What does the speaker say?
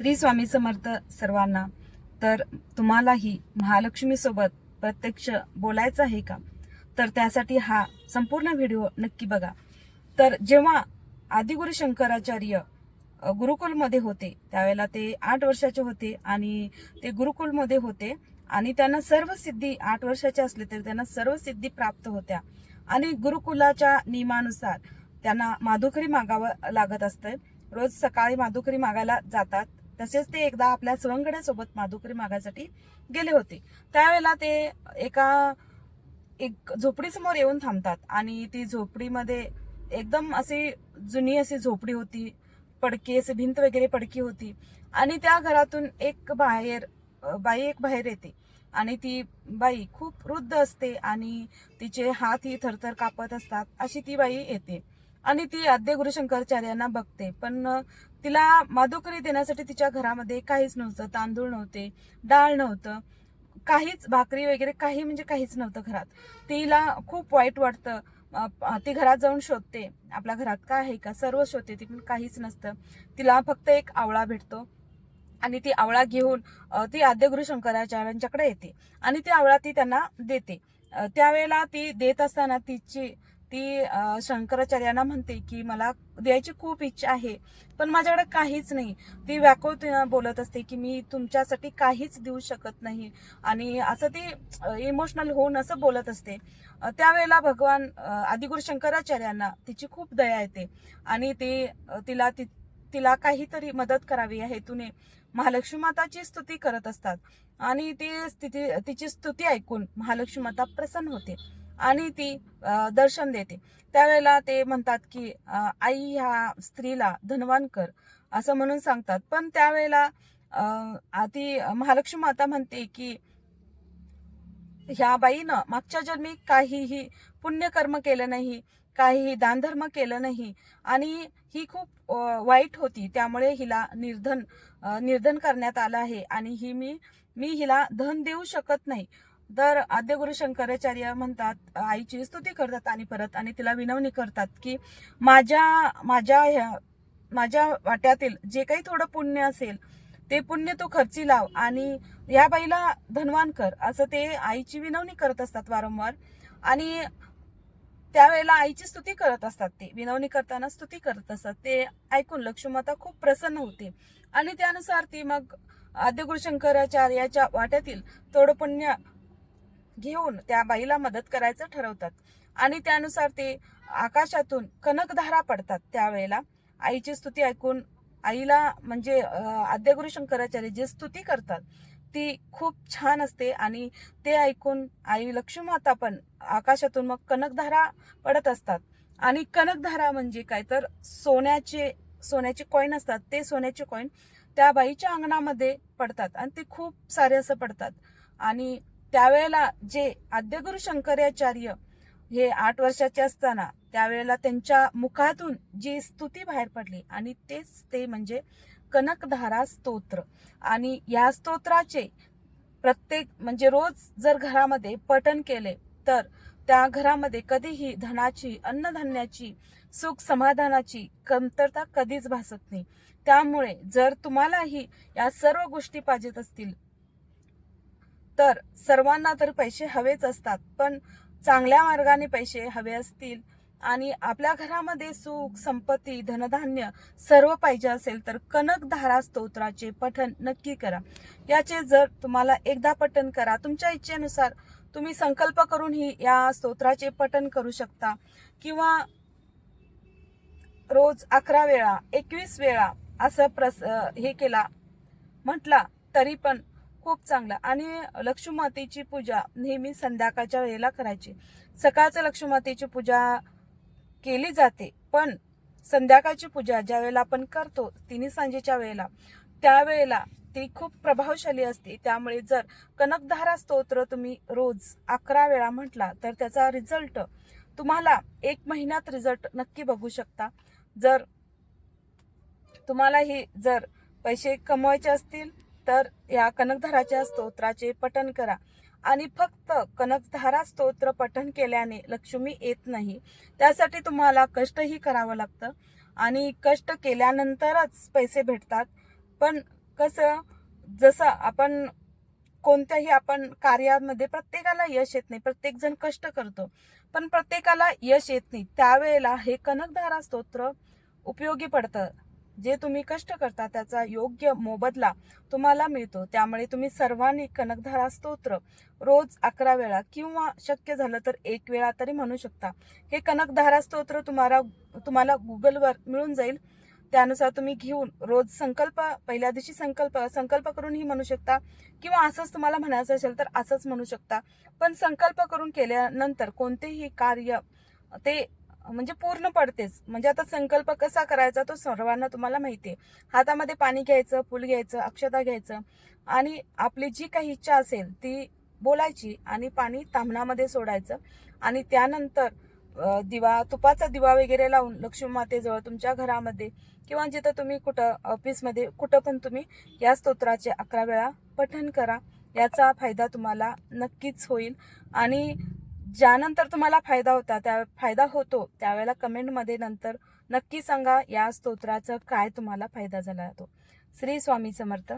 श्री स्वामी समर्थ सर्वांना. तर तुम्हालाही महालक्ष्मीसोबत प्रत्यक्ष बोलायचं आहे का? तर त्यासाठी हा संपूर्ण व्हिडिओ नक्की बघा. तर जेव्हा आदिगुरु शंकराचार्य गुरुकुलमध्ये होते त्यावेळेला ते आठ वर्षाचे होते आणि ते गुरुकुलमध्ये होते आणि त्यांना सर्व सिद्धी आठ वर्षाचे असले तरी त्यांना सर्व सिद्धी प्राप्त होत्या. आणि गुरुकुलाच्या नियमानुसार त्यांना माधुकरी मागावं लागत असतं. रोज सकाळी माधुकरी मागायला जातात. तसेच ते एकदा आपल्या सवंगड्यासोबत माधुकरी मागासाठी गेले होते. त्यावेळेला ते एका एक झोपडीसमोर येऊन थांबतात आणि ती झोपडीमध्ये एकदम अशी जुनी अशी झोपडी होती पडकी असे भिंत वगैरे पडकी होती आणि त्या घरातून एक बाहेर बाई एक बाहेर येते आणि ती बाई खूप वृद्ध असते आणि तिचे हात ही थरथर कापत असतात अशी ती बाई येते आणि ती आद्य गुरुशंकराचार्यांना बघते. पण तिला माधुकरी देण्यासाठी तिच्या घरामध्ये काहीच नव्हतं. तांदूळ नव्हते डाळ नव्हतं काहीच भाकरी वगैरे काही म्हणजे काहीच नव्हतं घरात. तिला खूप वाईट वाटतं. ती घरात जाऊन शोधते आपल्या घरात काय आहे का? सर्व शोधते ती पण काहीच नसतं. तिला फक्त एक आवळा भेटतो आणि ती आवळा घेऊन ती आद्यगुरु शंकराचार्यांच्याकडे येते आणि ती आवळा ती त्यांना देते. त्यावेळेला ती देत असताना तिची ती शंकराचार्यांना म्हणते की मला द्यायची खूप इच्छा आहे. पण माझ्याकडे काहीच नाही. ती व्याकुळतेनं बोलत असते की मी तुमच्यासाठी काहीच देऊ शकत नाही. आणि असं ती इमोशनल होऊन असं बोलत असते. त्यावेळेला भगवान आदिगुरु शंकराचार्यांना तिची खूप दया येते. आणि ते तिला ति- तिला काहीतरी मदत करावी या हेतूने महालक्ष्मी माताची स्तुती करत असतात. आणि ती स्थिती तिची स्तुती ऐकून महालक्ष्मी माता प्रसन्न होते. आणि ती दर्शन देते. त्यावेळेला ते म्हणतात की आई ह्या स्त्रीला धनवान कर असं म्हणून सांगतात. पण त्यावेळेला ती महालक्ष्मी माता म्हणते की ह्या बाईनं मागच्या जन्मी काहीही पुण्यकर्म केलं नाही काहीही दानधर्म केलं नाही आणि ही खूप वाईट होती. त्यामुळे हिला निर्धन निर्धन करण्यात आलं आहे आणि ही मी मी हिला धन देऊ शकत नाही. तर आद्यगुरु शंकराचार्य म्हणतात आईची स्तुती करतात आणि परत आणि तिला विनवणी करतात की माझ्या माझ्या ह्या माझ्या वाट्यातील जे काही थोडं पुण्य असेल ते पुण्य तू खर्ची लाव आणि या बाईला धनवान कर. असं ते आईची विनवणी करत असतात वारंवार. आणि त्यावेळेला आईची स्तुती करत असतात ते. विनवणी करताना स्तुती करत असतात. ते ऐकून लक्ष्मीमाता खूप प्रसन्न होते. आणि त्यानुसार ती मग आद्यगुरु शंकराचार्याच्या वाट्यातील थोडं पुण्य घेऊन त्या बाईला मदत करायचं ठरवतात. आणि त्यानुसार ते आकाशातून कनकधारा पडतात त्यावेळेला. आईची स्तुती ऐकून आईला म्हणजे आद्यगुरु शंकराचार्य जे स्तुती करतात ती खूप छान असते. आणि ते ऐकून आई लक्ष्मी माता पण आकाशातून मग कनकधारा पडत असतात. आणि कनकधारा म्हणजे काय? तर सोन्याचे सोन्याचे कॉईन असतात. ते सोन्याचे कॉईन त्या बाईच्या अंगणामध्ये पडतात. आणि ते खूप सारे असं पडतात. आणि त्यावेळेला जे आद्यगुरु शंकराचार्य हे आठ वर्षाचे असताना त्यावेळेला त्यांच्या मुखातून जी स्तुती बाहेर पडली आणि तेच ते म्हणजे कनकधारा स्तोत्र. आणि या स्तोत्राचे प्रत्येक म्हणजे रोज जर घरामध्ये पठण केले तर त्या घरामध्ये कधीही धनाची अन्नधान्याची सुख समाधानाची कमतरता कधीच भासत नाही. त्यामुळे जर तुम्हालाही या सर्व गोष्टी पाहिजेत असतील तर सर्वांना तर पैसे हवेच असतात पण चांगल्या मार्गाने पैसे हवे असतील आणि आपल्या घरामध्ये सुख संपत्ती धनधान्य सर्व पाहिजे असेल तर कनक धारा स्तोत्राचे पठन नक्की करा. याचे जर तुम्हाला एकदा पठन करा तुमच्या इच्छेनुसार तुम्ही संकल्प करून ही या स्तोत्राचे पठन करू शकता. किंवा रोज अकरा वेळा एकवीस वेळा असं प्रस हे केला म्हटला तरी पण खूप चांगलं. आणि लक्ष्मीमातेची पूजा नेहमी संध्याकाळच्या वेळेला करायची. सकाळचं लक्ष्मीमातेची पूजा केली जाते पण संध्याकाळची पूजा ज्या वेळेला आपण करतो तिन्ही सांजेच्या वेळेला त्यावेळेला ती खूप प्रभावशाली असते. त्यामुळे जर कनकधारा स्तोत्र तुम्ही रोज अकरा वेळा म्हटला तर त्याचा रिझल्ट तुम्हाला एक महिन्यात रिझल्ट नक्की बघू शकता. जर तुम्हाला ही जर पैसे कमवायचे असतील तर या कनकधाराच्या स्तोत्राचे पठण करा. आणि फक्त कनकधारा स्तोत्र पठण केल्याने लक्ष्मी येत नाही. त्यासाठी तुम्हाला कष्टही करावं लागतं. आणि कष्ट केल्यानंतरच पैसे भेटतात. पण कसं जसं आपण कोणत्याही आपण कार्यामध्ये प्रत्येकाला यश येत नाही प्रत्येक जण कष्ट करतो. पण प्रत्येकाला यश येत नाही. त्यावेळेला हे कनकधारा स्तोत्र उपयोगी पडतं. जे तुम्ही कष्ट करता त्याचा योग्य मोबदला तुम्हाला मिळतो. त्यामुळे तुम्ही सर्वांनी कनकधारा स्तोत्र रोज अकरा वेळा किंवा शक्य झालं तर एक वेळा तरी म्हणू शकता. हे कनकधारा स्तोत्र तुम्हाला तुम्हाला गुगलवर मिळून जाईल. त्यानुसार तुम्ही घेऊन रोज संकल्प पहिल्या दिवशी संकल्प संकल्प करूनही म्हणू शकता किंवा असंच तुम्हाला म्हणायचं असेल तर असंच म्हणू शकता. पण संकल्प करून केल्यानंतर कोणतेही कार्य ते म्हणजे पूर्ण पडतेच. म्हणजे आता संकल्प कसा करायचा तो सर्वांना तुम्हाला माहिती आहे हातामध्ये पाणी घ्यायचं फुल घ्यायचं अक्षता घ्यायचं आणि आपली जी काही इच्छा असेल ती बोलायची आणि पाणी तामणामध्ये सोडायचं आणि त्यानंतर दिवा तुपाचा दिवा वगैरे लावून लक्ष्मी मातेजवळ तुमच्या घरामध्ये किंवा जिथं तुम्ही कुठं ऑफिसमध्ये कुठं पण तुम्ही या स्तोत्राचे अकरा वेळा पठण करा. याचा फायदा तुम्हाला नक्कीच होईल आणि ज्यानंतर तुम्हाला फायदा होता त्या फायदा होतो त्यावेळेला कमेंटमध्ये नंतर नक्की सांगा या स्तोत्राचा काय तुम्हाला फायदा झाला तो. श्री स्वामी समर्थ.